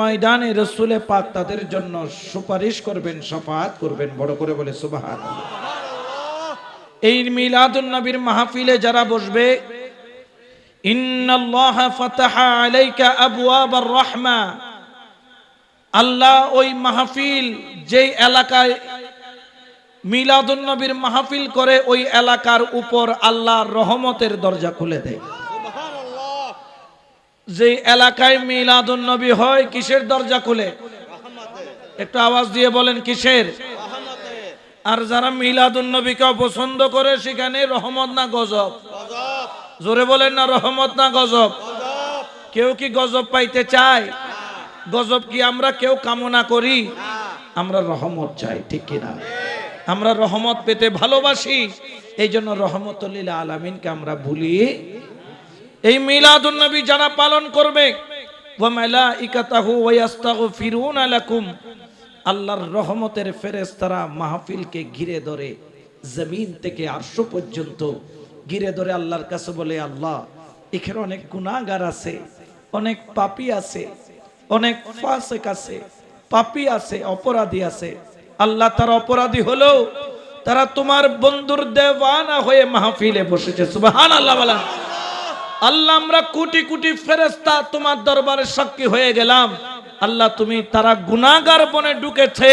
ময়দানে তাদের জন্য সুপারিশ করবেন করবেন। বড় করে বলে এই নবীর মাহফিলে যারা বসবে আল্লাহ ওই মাহফিল, যেই এলাকায় মিলাদুন নবীর মাহফিল করে, ওই এলাকার উপর আল্লাহ রহমতের দরজা খুলে দেয়। যে এলাকায় মিলাদুন নবী হয়, কিসের দরজা খুলে? একটু আওয়াজ দিয়ে বলেন, কিসের? আর যারা মিলাদুন নবীকে পছন্দ করে, সেখানে রহমত না গজব? জোরে বলেন না, রহমত না গজব? কেউ কি গজব পাইতে চায়? গজব কি আমরা কেউ কামনা করি? আমরা রহমত চাই, ঠিক কিনা আমরা রহমত পেতে ভালোবাসি এই জন্য রহমতুল্লিল আলমিনকে আমরা ভুলি এই মিলাদুন নবী যারা পালন করবে আল্লাহর রহমতের ফেরেশতারা মাহফিলকে ঘিরে ধরে, জমিন থেকে আরশ পর্যন্ত ঘিরে ধরে আল্লাহর কাছে বলে, আল্লাহ, এখানে অনেক গুনাহগার আছে, অনেক পাপী আছে, অনেক ফাসিক আছে, পাপী আছে, অপরাধী আছে। আল্লাহ তার অপরাধী হলেও তারা তোমার বন্ধুর দেওয়ানা হয়ে মাহফিলে বসেছে। সুবহানাল্লাহ বলেন। আল্লাহ, আমরা কোটি কোটি ফেরেস্তা তোমার দরবারে সাক্ষী হয়ে গেলাম। আল্লাহ, তুমি তারা গুনাগার বনে ঢুকেছে,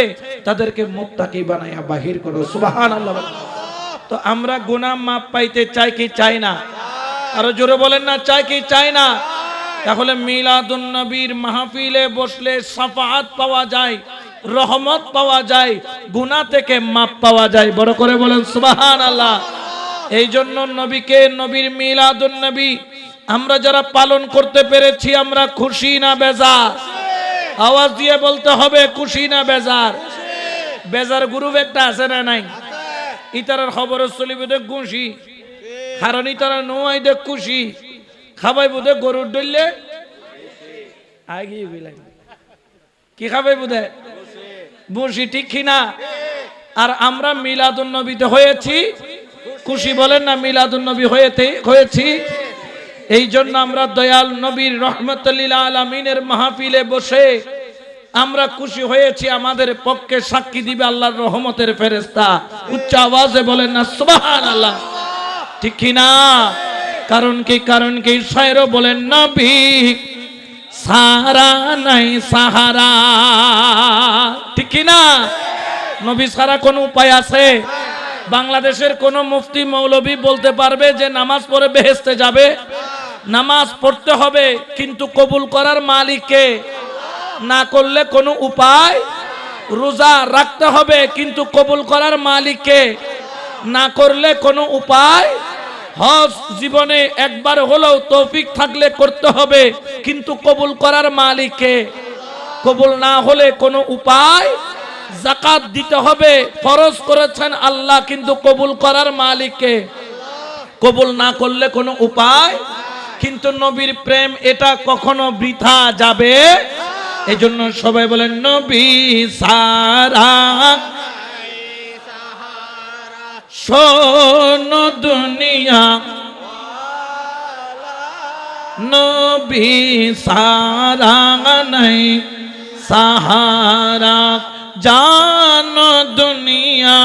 তাদেরকে মুক্তাকি বানাইয়া বাহির করো। সুবাহান আল্লাহ তো আমরা গুনাহ মাপ পাইতে চাই কি চাই না? আরও জোরে বলেন না, চাই কি চাই না? তাহলে মিলাদুন নবীর মাহফিলে বসলে সাফাহাত পাওয়া যায়, রহমত পাওয়া যায়, গুনাহ থেকে মাপ পাওয়া যায়। বড় করে বলেন সুবাহান আল্লাহ এই জন্য নবীকে নবীর মিলাদুন নবী আমরা যারা পালন করতে পেরেছি, আমরা খুশি না বেজার? আওয়াজ দিয়ে বলতে হবে, খুশি না বেজার? বেজার গ্রুপ একটা আছে না নাই? ইতারার খবর চলি বোধে খুশি। কারণ ইতারা নোয়াই দেখ খুশি। খাবাই বোধে গরুর আগে কি খাবে বোধে? বসি ঠিক কিনা আর আমরা মিলাদুন নবীতে হয়েছি। খুশি বলেন না মিলাদুন নবী হয়েছে হয়েছি। এই জন্য আমরা দয়াল নবীর রহমতুল্লিল আলমিনের মাহফিলে বসে আমরা খুশি হয়েছি, আমাদের পক্ষে সাক্ষী দিবে আল্লাহর রহমতের ফেরেস্তা উচ্চ আওয়াজে বলেন না সুবাহান আল্লাহ ঠিক কিনা কারণ কি কারণ কি? শায়র বলেন, নবী, সারা নাই সাহারা। ঠিক কিনা নবী সারা কোন উপায় আছে? বাংলাদেশের কোন মুফতি, মৌলবী বলতে পারবে যে নামাজ পড়ে বেহেস্তে যাবে? নামাজ পড়তে হবে, কিন্তু কবুল করার মালিককে না করলে কোনো উপায় রোজা রাখতে হবে, কিন্তু কবুল করার মালিককে না করলে কোনো উপায় হজ জীবনে একবার হলেও তৌফিক থাকলে করতে হবে, কিন্তু কবুল করার মালিককে কবুল না হলে কোনো উপায় জাকাত দিতে হবে, ফরজ করেছেন আল্লাহ, কিন্তু কবুল করার মালিককে কবুল না করলে কোনো উপায় কিন্তু নবীর প্রেম এটা কখনো বৃথা যাবে? এই জন্য সবাই বলেন, নবী সারা, শোন দুনিয়া, নবী সারা নাই, সাহারা, জান দুনিয়া,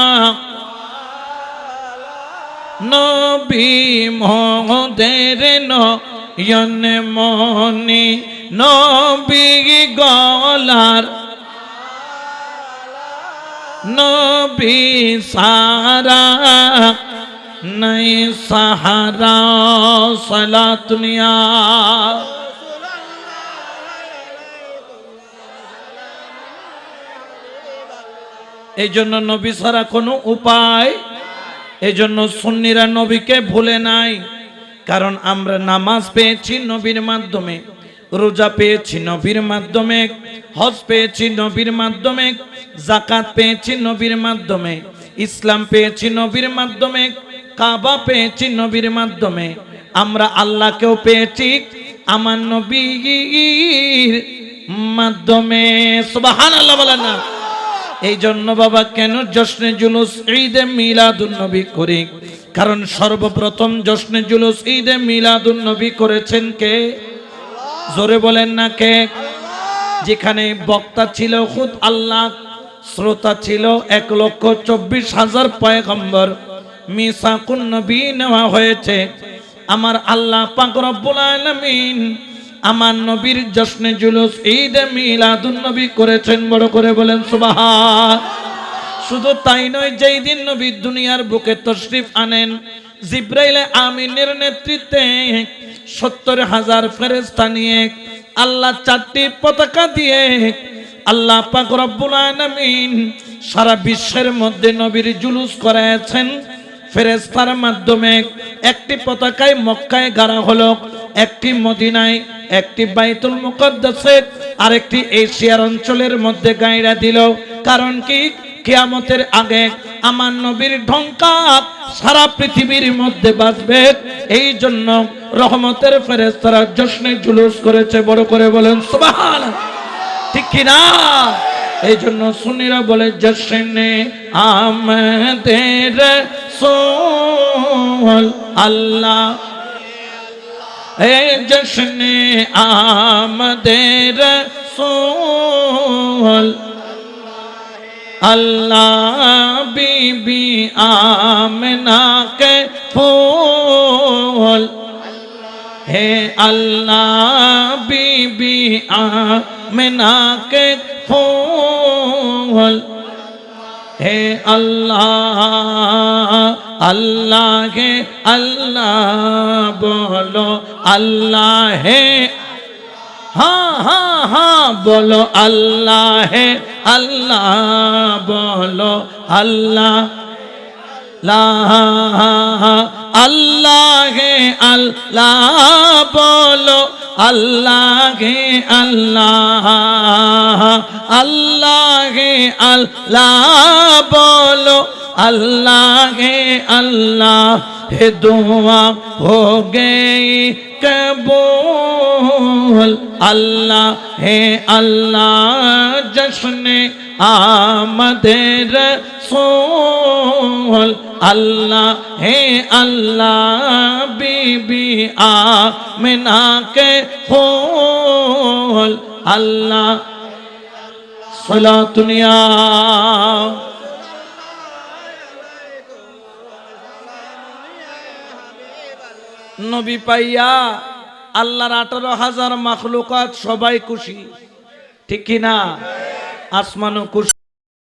নবী মোদের নয়ন মনি নবী গলার নবী সারা নাই সাহারা সালাতুনিয়া এই জন্য নবী ছাড়া কোনো উপায় এই জন্য সুন্নিরা নবীকে ভুলে নাই। কারণ আমরা নামাজ পেয়েছি নবীর মাধ্যমে, রোজা পেয়েছি নবীর মাধ্যমে, হজ পেয়েছি নবীর মাধ্যমে জাকাত পেয়েছি নবীর মাধ্যমে, ইসলাম পেয়েছি নবীর মাধ্যমে, কাবা পেয়েছি নবীর মাধ্যমে, আমরা আল্লাহকেও পেয়েছি আমার নবীর মাধ্যমে। সুবহানাল্লাহ বলেন না। এই জন্য বাবা, কেন জশ্নে জুলুস, ঈদে মিলাদুন নবী করি? কারণ সর্বপ্রথম জশ্নে জুলুস ঈদে মিলাদুন নবী করেছেন কে? জোরে বলেন না কে? যেখানে বক্তা ছিল খুদ আল্লাহ, শ্রোতা ছিল এক লক্ষ চব্বিশ হাজার পয়গম্বর। মিসাকুন নবী নেওয়া হয়েছে। আমার আল্লাহ পাক রব্বুল আলামিন আমার নবীর জশ্নে জুলুস ঈদ মিলাদুন নবী করেছেন। বড় করে বলেন সুবহান। শুধু তাই নয়, যেই দিন নবী দুনিয়ার বুকে তশরিফ আনেন, জিব্রাইলে আমিনের নেতৃত্বে সত্তর হাজার ফেরেস্তা নিয়ে আল্লাহ চারটি পতাকা দিয়ে আল্লাহ পাক রব্বুল আলামিন সারা বিশ্বের মধ্যে নবীর জুলুস করাইছেন ফেরেস্তার মাধ্যমে একটি পতাকায় মক্কায় গাড়া হলো, একটি মদিনায়, একটি বাইতুল মুকদ্দাসে, আরেকটি এশিয়ার অঞ্চলের মধ্যে গাইরা দিল। কারণ কি? কিয়ামতের আগে আমার নবীর ঢঙ্কা সারা পৃথিবীর মধ্যে বাজবে এই জন্য রহমতের ফেরেস্তারা জশ্নে জুলুস করেছে। বড় করে বলেন সুবহান ঠিক কি না? এই জন্য সুনিরা বলে, জশ্নে আমাদের সোল আল্লাহ। এই জশ্নে আমাদের সোল আল্লাহ বিবি আমনাকে ফুল। হে আল্লাহ বিবি আমনাকে ফুল। হে আল্লাহ আল্লাহ হে আল্লাহ বলো, আল্লাহ। হে হ্যাঁ হ্যাঁ হ্যাঁ বলো, আল্লাহ। হে আল্লাহ বলো আল্লাহ। আল্লাহ হে আল্লাহ বলো আল্লাহ হে আল্লাহ। আল্লাহ হে আল্লাহ अल्लाह बोलो अल्लाह है अल्लाह है दुआ हो गई कबूल अल्लाह है अल्लाह जश्न आमदेर सोल अल्लाह है अल्लाह बीबी आमिना के फूल अल्लाह सला दुनिया নবী পাইয়া আল্লাহর আঠারো হাজার মাখলুকাত সবাই খুশি। ঠিক কিনা? আসমানও খুশি।